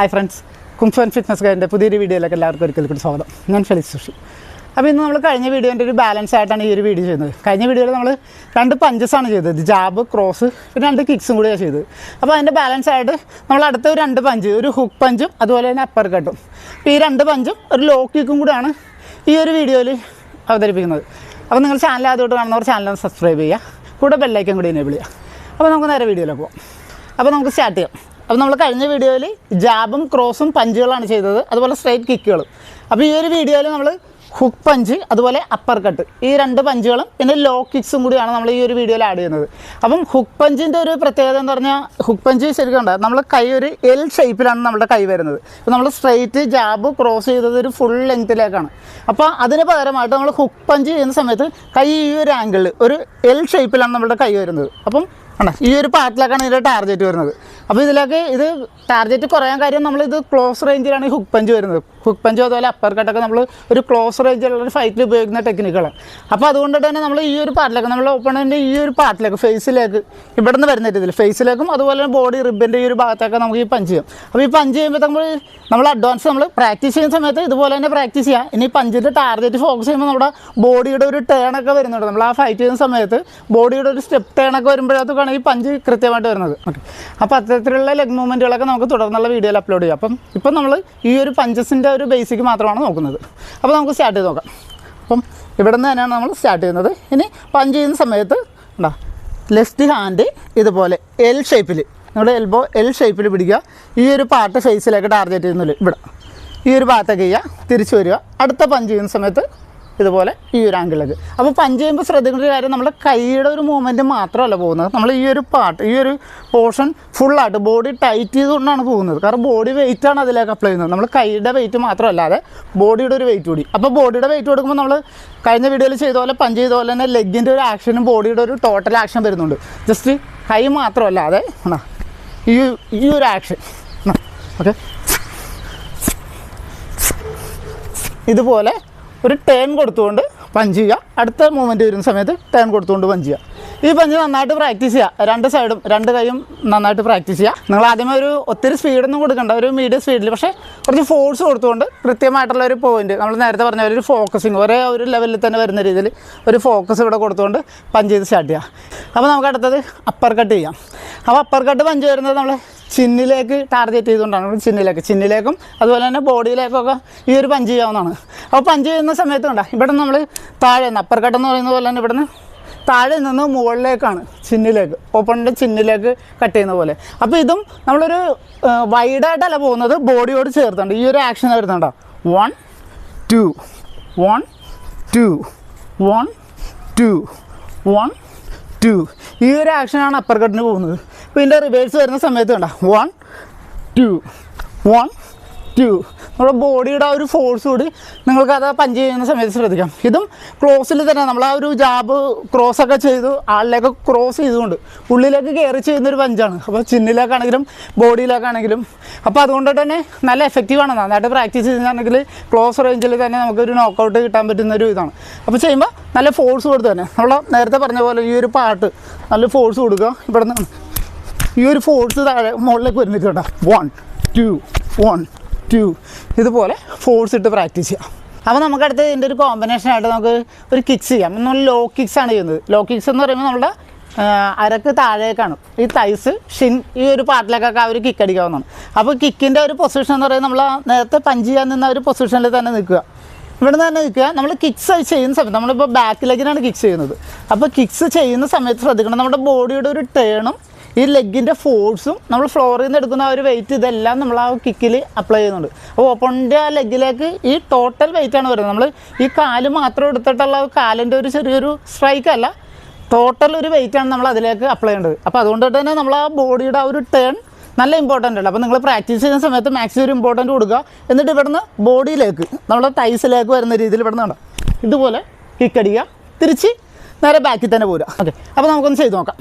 Hi friends കുംഫൻ fitness ഗൈഡിന്റെ പുതിയൊരു വീഡിയോയിലേക്ക് എല്ലാവർക്കും ഒരിക്കൽ കൂടി സ്വാഗതം. ഞാൻ ഫെലിക്സ് സുഷി. അപ്പോൾ ഇന്ന് നമ്മൾ കഴിഞ്ഞ വീഡിയോന്റെ ഒരു ബാലൻസ് ആയിട്ടാണ് ഈ ഒരു വീഡിയോ ചെയ്യുന്നത് കഴിഞ്ഞ വീഡിയോയിൽ നമ്മൾ രണ്ട് പഞ്ചസാണ് ചെയ്തത്. ജാബ് ക്രോസ് പിന്നെ രണ്ട് കിക്സും കൂടിയാണ് ചെയ്തത്. അപ്പോൾ അതിന്റെ ബാലൻസ് ആയിട്ട് നമ്മൾ അടുത്ത രണ്ട് പഞ്ച് ഒരു ഹുക്ക് പഞ്ചും അതുപോലെ തന്നെ അപ്പർ കട്ടും അപ്പോൾ ഈ രണ്ട് പഞ്ചും ഒരു ലോ കിക്കും കൂടിയാണ് ഈ ഒരു വീഡിയോയിൽ അവതരിപ്പിക്കുന്നത്. അപ്പോൾ നിങ്ങൾ ചാനൽ ആദ്യമായിട്ട് കാണുന്നവർ ചാനൽ സബ്സ്ക്രൈബ് ചെയ്യുക. കൂടെ ബെല്ലൈക്കൻ കൂടി എനേബിൾ ചെയ്യുക. അപ്പോൾ നമുക്ക് നേരെ വീഡിയോയിലേക്ക് പോകാം അപ്പോൾ നമുക്ക് സ്റ്റാർട്ട് ചെയ്യാം. അപ്പോൾ നമ്മൾ കഴിഞ്ഞ വീഡിയോയിൽ ജാബും ക്രോസും പഞ്ചുകളാണ് ചെയ്തത്. അതുപോലെ സ്ട്രൈറ്റ് കിക്കുകളും അപ്പോൾ ഈ ഒരു വീഡിയോയിൽ നമ്മൾ ഹുക്ക് പഞ്ച് അതുപോലെ അപ്പർ കട്ട് ഈ രണ്ട് പഞ്ചുകളും പിന്നെ ലോ കിക്സും കൂടിയാണ് നമ്മൾ ഈ ഒരു വീഡിയോയിൽ ആഡ് ചെയ്യുന്നത്. അപ്പം ഹുക്ക് പഞ്ചിന്റെ ഒരു പ്രത്യേകത എന്ന് പറഞ്ഞാൽ ഹുക്ക് പഞ്ച് ശരിക്കും ഉണ്ടാകും നമ്മൾ കൈ ഒരു എൽ ഷേപ്പിലാണ് നമ്മുടെ കൈ വരുന്നത്. അപ്പോൾ നമ്മൾ സ്ട്രൈറ്റ് ജാബ് ക്രോസ് ചെയ്തത് ഒരു ഫുൾ ലെങ്ത്തിലേക്കാണ് അപ്പോൾ അതിന് പകരമായിട്ട് നമ്മൾ ഹുക്ക് പഞ്ച് ചെയ്യുന്ന സമയത്ത് കൈ ഈ ഒരു ആംഗിളിൽ ഒരു എൽ ഷേപ്പിലാണ് നമ്മുടെ കൈ വരുന്നത്. അപ്പം ആണ്? ഈ ഒരു പാർട്ടിലേക്കാണ് ഇതിന്റെ ടാർജറ്റ് വരുന്നത്. അപ്പോൾ ഇതിലേക്ക് ഇത് ടാർജറ്റ് കുറയാൻ കാര്യം നമ്മൾ ഇത് ക്ലോസ് റേഞ്ചിലാണ് ഈ ഹുക്ക് പഞ്ച് വരുന്നത്. ഹുക്ക് പഞ്ച് അതുപോലെ അപ്പർ കട്ടൊക്കെ നമ്മൾ ഒരു ക്ലോസ് റേഞ്ചിലുള്ള ഒരു ഫൈറ്റിൽ ഉപയോഗിക്കുന്ന ടെക്നിക്കുകളാണ് അപ്പോൾ അതുകൊണ്ട് തന്നെ നമ്മൾ ഈ ഒരു പാർട്ടിലേക്ക് നമ്മൾ ഓപ്പണിന്റെ ഈ ഒരു പാർട്ടിലേക്ക് ഫേസിലേക്ക് ഇവിടെ നിന്ന് വരുന്ന രീതിയിൽ ഫേസിലേക്കും അതുപോലെ തന്നെ ബോഡി റിബിന്റെ ഈ ഒരു ഭാഗത്തൊക്കെ നമുക്ക് ഈ പഞ്ച് ചെയ്യാം. അപ്പോൾ ഈ പഞ്ച് ചെയ്യുമ്പോൾ നമ്മൾ നമ്മൾ അഡ്വാൻസ് നമ്മൾ പ്രാക്ടീസ് ചെയ്യുന്ന സമയത്ത് ഇതുപോലെ തന്നെ പ്രാക്ടീസ് ചെയ്യാം. ഇനി പഞ്ചിന്റെ ടാർഗറ്റ് ഫോക്കസ് ചെയ്യുമ്പോൾ നമ്മുടെ ബോഡിയുടെ ഒരു ടേണൊക്കെ വരുന്നുണ്ട്. നമ്മൾ ആ ഫൈറ്റ് ചെയ്യുന്ന സമയത്ത് ബോഡിയുടെ ഒരു സ്റ്റെപ്പ് ടേണൊക്കെ വരുമ്പോഴത്തേക്കാണ് ഈ പഞ്ച് കൃത്യമായിട്ട് വരുന്നത്. ഓക്കെ. അപ്പോൾ അത്തരത്തിലുള്ള ലെഗ് മൂവ്മെന്റുകളൊക്കെ നമുക്ക് തുടർന്നുള്ള വീഡിയോയിൽ അപ്ലോഡ് ചെയ്യാം. അപ്പം ഇപ്പം നമ്മൾ ഈ ഒരു പഞ്ചസിന്റെ ഒരു ബേസിക് മാത്രമാണ് നോക്കുന്നത്. അപ്പോൾ നമുക്ക് സ്റ്റാർട്ട് ചെയ്ത് നോക്കാം. അപ്പം ഇവിടെ നിന്ന് തന്നെയാണ് നമ്മൾ സ്റ്റാർട്ട് ചെയ്യുന്നത്. ഇനി പഞ്ച് ചെയ്യുന്ന സമയത്ത് ഉണ്ടോ ലെഫ്റ്റ് ഹാൻഡ് ഇതുപോലെ എൽ ഷേപ്പിൽ നമ്മുടെ എൽബോ എൽ ഷേപ്പിൽ പിടിക്കുക. ഈ ഒരു പാർട്ട് ഫേസിലേക്ക് ടാർഗറ്റ് ചെയ്യുന്നില്ല ഇവിടെ. ഈ ഒരു ഭാഗത്തേക്ക് ചെയ്യുക. തിരിച്ചു വരിക. അടുത്ത പഞ്ച് ചെയ്യുന്ന സമയത്ത് ഇതുപോലെ ഈ ഒരു ആംഗിളിലേക്ക് അപ്പോൾ പഞ്ച് ചെയ്യുമ്പോൾ ശ്രദ്ധിക്കേണ്ട ഒരു കാര്യം നമ്മുടെ കൈയുടെ ഒരു മൂവ്മെന്റ് മാത്രമല്ല പോകുന്നത്. നമ്മൾ ഈ ഒരു പാർട്ട് ഈ ഒരു പോർഷൻ ഫുള്ളായിട്ട് ബോഡി ടൈറ്റ് ചെയ്തുകൊണ്ടാണ് പോകുന്നത്. കാരണം ബോഡി വെയിറ്റാണ് അതിലേക്ക് അപ്ലൈ ചെയ്യുന്നത്. നമ്മൾ കൈയുടെ വെയിറ്റ് മാത്രമല്ലാതെ ബോഡിയുടെ ഒരു വെയിറ്റ് കൂടി. അപ്പോൾ ബോഡിയുടെ വെയിറ്റ് കൊടുക്കുമ്പോൾ നമ്മൾ കഴിഞ്ഞ വീഡിയോയിൽ ചെയ്ത പോലെ പഞ്ച് ചെയ്ത പോലെ തന്നെ ലെഗിന്റെ ഒരു ആക്ഷനും ബോഡിയുടെ ഒരു ടോട്ടൽ ആക്ഷൻ വരുന്നുണ്ട്. ജസ്റ്റ് കൈ മാത്രമല്ലാതെ ഈ ഈ ഒരു ആക്ഷൻ ഓക്കെ ഇതുപോലെ ഒരു ടേൺ കൊടുത്തുകൊണ്ട് പഞ്ച് ചെയ്യുക അടുത്ത മൂവ്മെന്റ് വരുന്ന സമയത്ത് ടേൺ കൊടുത്തുകൊണ്ട് പഞ്ച് ചെയ്യുക ഈ പഞ്ച് നന്നായിട്ട് പ്രാക്ടീസ് ചെയ്യുക രണ്ട് സൈഡും രണ്ട് കൈയും നന്നായിട്ട് പ്രാക്ടീസ് ചെയ്യുക നിങ്ങൾ ആദ്യമേ ഒരു ഒത്തിരി സ്പീഡൊന്നും കൊടുക്കണ്ട ഒരു മീഡിയം സ്പീഡിൽ പക്ഷേ കുറച്ച് ഫോഴ്സ് കൊടുത്തുകൊണ്ട് കൃത്യമായിട്ടുള്ള ഒരു പോയിന്റ് നമ്മൾ നേരത്തെ പറഞ്ഞ ഒരു ഫോക്കസിങ് ഒരേ ഒരു ലെവലിൽ തന്നെ വരുന്ന രീതിയിൽ ഒരു ഫോക്കസ് ഇവിടെ കൊടുത്തുകൊണ്ട് പഞ്ച് ചെയ്ത് സ്റ്റാർട്ട് ചെയ്യുക അപ്പോൾ നമുക്ക് അടുത്തത് അപ്പർ കട്ട് ചെയ്യാം. അപ്പോൾ അപ്പർ കട്ട് പഞ്ച് വരുന്നത് നമ്മൾ ചിന്നിലേക്ക് ടാർഗറ്റ് ചെയ്തുകൊണ്ടാണ് ചിന്നിലേക്ക് ചിന്നിലേക്കും അതുപോലെ തന്നെ ബോഡിയിലേക്കൊക്കെ ഈ ഒരു പഞ്ച് ചെയ്യാവുന്നതാണ്. അപ്പോൾ പഞ്ച് ചെയ്യുന്ന സമയത്ത് കണ്ട ഇവിടെ നമ്മൾ താഴെ നിന്ന് അപ്പർ കട്ട് എന്ന് പറയുന്ന പോലെ തന്നെ ഇവിടെ നിന്ന് താഴെ നിന്ന് മുകളിലേക്കാണ് ചിന്നിലേക്ക് ഓപ്പണിന്റെ ചിന്നിലേക്ക് കട്ട് ചെയ്യുന്ന പോലെ. അപ്പോൾ ഇതും നമ്മളൊരു വൈഡായിട്ടല്ല പോകുന്നത് ബോഡിയോട് ചേർത്തുണ്ട്. ഈ ഒരു ആക്ഷൻ വരുന്നുണ്ടോ? One two one two one two one two ഈ ഒരു ആക്ഷനാണ് അപ്പർ കട്ടിന് പോകുന്നത്. ഇപ്പോൾ ഇതിന്റെ റിവേഴ്സ് വരുന്ന സമയത്ത് വേണ്ട വൺ ടു വൺ ടു നമ്മുടെ ബോഡിയുടെ ആ ഒരു ഫോഴ്സ് കൂടി നിങ്ങൾക്ക് അത് പഞ്ച് ചെയ്യുന്ന സമയത്ത് ശ്രദ്ധിക്കാം. ഇതും ക്രോസിൽ തന്നെ നമ്മൾ ആ ഒരു ജാബ് ക്രോസ് ഒക്കെ ചെയ്തു ആളിലേക്ക് ക്രോസ് ചെയ്തുകൊണ്ട് ഉള്ളിലേക്ക് കയറി ചെയ്യുന്ന ഒരു പഞ്ചാണ് അപ്പോൾ ചിന്നിലേക്കാണെങ്കിലും ബോഡിയിലേക്കാണെങ്കിലും. അപ്പോൾ അതുകൊണ്ട് തന്നെ നല്ല എഫക്റ്റീവാണ് നന്നായിട്ട് പ്രാക്ടീസ് ചെയ്യുന്നതാണെങ്കിൽ ക്ലോസ് റേഞ്ചിൽ തന്നെ നമുക്കൊരു നോക്കൗട്ട് കിട്ടാൻ പറ്റുന്ന ഒരു ഇതാണ്. അപ്പോൾ ചെയ്യുമ്പോൾ നല്ല ഫോഴ്സ് കൊടുത്ത് തന്നെ. നമ്മൾ നേരത്തെ പറഞ്ഞ പോലെ ഈ ഒരു പാട്ട് നല്ല ഫോഴ്സ് കൊടുക്കുക. ഇവിടെ നിന്ന് ഈ ഒരു ഫോഴ്സ് താഴെ മുകളിലേക്ക് വരുന്നിട്ട് കേട്ടോ. വൺ ടു വൺ ടു ഇതുപോലെ ഫോഴ്സ് ഇട്ട് പ്രാക്ടീസ് ചെയ്യാം. അപ്പോൾ നമുക്ക് അടുത്ത് ഇതിന്റെ ഒരു കോമ്പിനേഷൻ ആയിട്ട് നമുക്ക് ഒരു കിക്സ് ചെയ്യാം. നമ്മൾ ലോ കിക്സ് ആണ് ചെയ്യുന്നത്. ലോ കിക്സ് എന്ന് പറയുമ്പോൾ നമ്മുടെ അരക്ക് താഴേക്കാണ് ഈ തൈസ് ഷിൻ ഈ ഒരു പാർട്ടിലേക്കൊക്കെ ഒരു കിക്ക് അടിക്കാവുന്നതാണ്. അപ്പോൾ കിക്കിന്റെ ഒരു പൊസിഷൻ എന്ന് പറയുന്നത് നമ്മൾ നേരത്തെ പഞ്ച് ചെയ്യാൻ നിന്ന ഒരു പൊസിഷനിൽ തന്നെ നിൽക്കുക. ഇവിടെ നിന്ന് തന്നെ നിൽക്കുക. നമ്മൾ കിക്സ് ചെയ്യുന്ന സമയത്ത് നമ്മളിപ്പോൾ ബാക്കിലേക്കിനാണ് കിക്സ് ചെയ്യുന്നത്. അപ്പോൾ കിക്സ് ചെയ്യുന്ന സമയത്ത് ശ്രദ്ധിക്കണം. നമ്മുടെ ബോഡിയുടെ ഒരു ടേണും ഈ ലെഗിന്റെ ഫോഴ്സും നമ്മൾ ഫ്ലോറിൽ നിന്ന് എടുക്കുന്ന ആ ഒരു വെയിറ്റ് ഇതെല്ലാം നമ്മൾ ആ കിക്കിൽ അപ്ലൈ ചെയ്യുന്നുണ്ട്. അപ്പോൾ ഓപ്പണിന്റെ ആ ലെഗിലേക്ക് ഈ ടോട്ടൽ വെയിറ്റാണ് വരുന്നത്. നമ്മൾ ഈ കാൽ മാത്രം എടുത്തിട്ടുള്ള കാലിന്റെ ഒരു ചെറിയൊരു സ്ട്രൈക്ക് അല്ല ടോട്ടൽ ഒരു വെയിറ്റാണ് നമ്മൾ അതിലേക്ക് അപ്ലൈ ചെയ്യേണ്ടത്. അപ്പോൾ അതുകൊണ്ട് തന്നെ നമ്മൾ ആ ബോഡിയുടെ ആ ഒരു ടേൺ നല്ല ഇമ്പോർട്ടന്റ് ആണ് അപ്പോൾ നിങ്ങൾ പ്രാക്ടീസ് ചെയ്യുന്ന സമയത്ത് മാക്സിമം ഒരു ഇമ്പോർട്ടന്റ് കൊടുക്കുക. എന്നിട്ട് ഇവിടുന്ന് ബോഡിയിലേക്ക് നമ്മുടെ ടൈസിലേക്ക് വരുന്ന രീതിയിൽ ഇവിടുന്ന് കണ്ടോ? ഇതുപോലെ കിക്കടിക്കുക തിരിച്ച് നേരെ ബാക്കിൽ തന്നെ പോരുക. ഓക്കെ അപ്പോൾ നമുക്കൊന്ന് ചെയ്ത് നോക്കാം.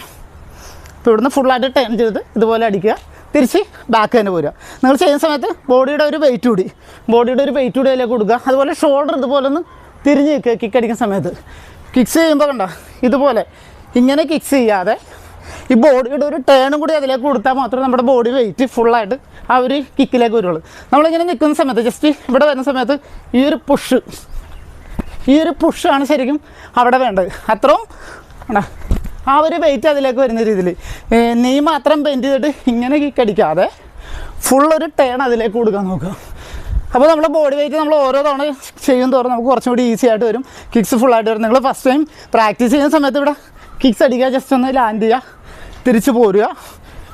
ഇവിടുന്ന് ഫുള്ളായിട്ട് ടേൺ ചെയ്ത് ഇതുപോലെ അടിക്കുക. തിരിച്ച് ബാക്ക് തന്നെ പോരുക. നിങ്ങൾ ചെയ്യുന്ന സമയത്ത് ബോഡിയുടെ ഒരു വെയിറ്റ് കൂടി. ബോഡിയുടെ ഒരു വെയിറ്റ് കൂടി അതിലേക്ക് കൊടുക്കുക. അതുപോലെ ഷോൾഡർ ഇതുപോലെ ഒന്ന് തിരിഞ്ഞ് നിൽക്കുക കിക്ക് അടിക്കുന്ന സമയത്ത്. കിക്സ് ചെയ്യുമ്പോൾ കണ്ട ഇതുപോലെ ഇങ്ങനെ കിക്സ് ചെയ്യാതെ ഈ ബോഡിയുടെ ഒരു ടേണും കൂടി അതിലേക്ക് കൊടുത്താൽ മാത്രമേ നമ്മുടെ ബോഡി വെയിറ്റ് ഫുള്ളായിട്ട് ആ ഒരു കിക്കിലേക്ക് വരുള്ളൂ. നമ്മളിങ്ങനെ നിൽക്കുന്ന സമയത്ത് ജസ്റ്റ് ഇവിടെ വരുന്ന സമയത്ത് ഈ ഒരു പുഷ് ഈ ഒരു പുഷാണ് ശരിക്കും അവിടെ വേണ്ടത്. അത്രയും? ആ ഒരു വെയിറ്റ് അതിലേക്ക് വരുന്ന രീതിയിൽ നീ മാത്രം പെയിന്റ് ചെയ്തിട്ട് ഇങ്ങനെ കിക്കടിക്കാതെ ഫുൾ ഒരു ടേൺ അതിലേക്ക് കൊടുക്കാൻ നോക്കുക. അപ്പോൾ നമ്മുടെ ബോഡി വെയിറ്റ് നമ്മൾ ഓരോ തവണ ചെയ്യും തോറും നമുക്ക് കുറച്ചും കൂടി ഈസി ആയിട്ട് വരും. കിക്സ് ഫുള്ളായിട്ട് വരും. നിങ്ങൾ ഫസ്റ്റ് ടൈം പ്രാക്ടീസ് ചെയ്യുന്ന സമയത്ത് ഇവിടെ കിക്സ് അടിക്കുക ജസ്റ്റ് ഒന്ന് ലാൻഡ് ചെയ്യുക തിരിച്ച് പോരുക.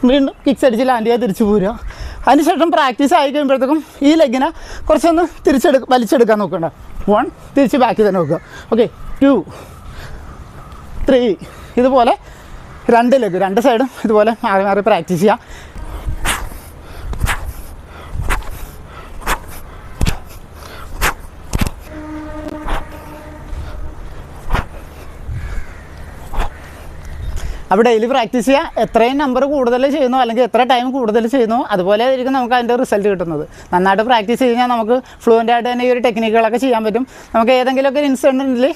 വീണ്ടും കിക്സ് അടിച്ച് ലാൻഡ് ചെയ്യുക തിരിച്ച് പോരുക. അതിനുശേഷം പ്രാക്ടീസ് ആയി കഴിയുമ്പോഴത്തേക്കും ഈ ലെഗിനെ കുറച്ചൊന്ന് തിരിച്ചെടു വലിച്ചെടുക്കാൻ നോക്കണ്ട. വൺ തിരിച്ച് ബാക്കി തന്നെ നോക്കുക. ഓക്കെ ടു ത്രീ ഇതുപോലെ രണ്ട് ലെഗ് രണ്ട് സൈഡും ഇതുപോലെ മാറി മാറി പ്രാക്ടീസ് ചെയ്യാം. അപ്പോൾ ഡെയിലി പ്രാക്ടീസ് ചെയ്യുക എത്രയും നമ്പർ കൂടുതൽ ചെയ്യുന്നു അല്ലെങ്കിൽ എത്ര ടൈം കൂടുതൽ ചെയ്യുന്നു അതുപോലെ ആയിരിക്കും നമുക്ക് അതിന്റെ റിസൾട്ട് കിട്ടുന്നത്. നന്നായിട്ട് പ്രാക്ടീസ് ചെയ്ത് കഴിഞ്ഞാൽ നമുക്ക് ഫ്ലുവന്റ് ആയിട്ട് തന്നെ ഈ ഒരു ടെക്നിക്കുകളൊക്കെ ചെയ്യാൻ പറ്റും. നമുക്ക് ഏതെങ്കിലുമൊക്കെ ഒരു ഇൻസിഡന്റ് ഉണ്ടെങ്കിൽ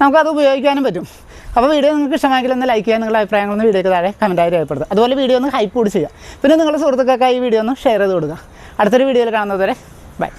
നമുക്കത് ഉപയോഗിക്കാനും പറ്റും. അപ്പോൾ വീഡിയോ നിങ്ങൾക്ക് ഇഷ്ടമായെങ്കിൽ ഒന്ന് ലൈക്ക് ചെയ്യുക നിങ്ങളുടെ അഭിപ്രായങ്ങളൊന്ന് വീഡിയോക്ക് താഴെ കമന്റായി രേഖപ്പെടുത്തുക. അതുപോലെ വീഡിയോ ഒന്ന് ഹൈപ്പ് കൂടി ചെയ്യുക. പിന്നെ നിങ്ങളുടെ സുഹൃത്തുക്കൾക്കായി ഈ വീഡിയോ ഒന്ന് ഷെയർ ചെയ്ത് കൊടുക്കുക. അടുത്തൊരു വീഡിയോയിൽ കാണുന്നതുവരെ ബൈ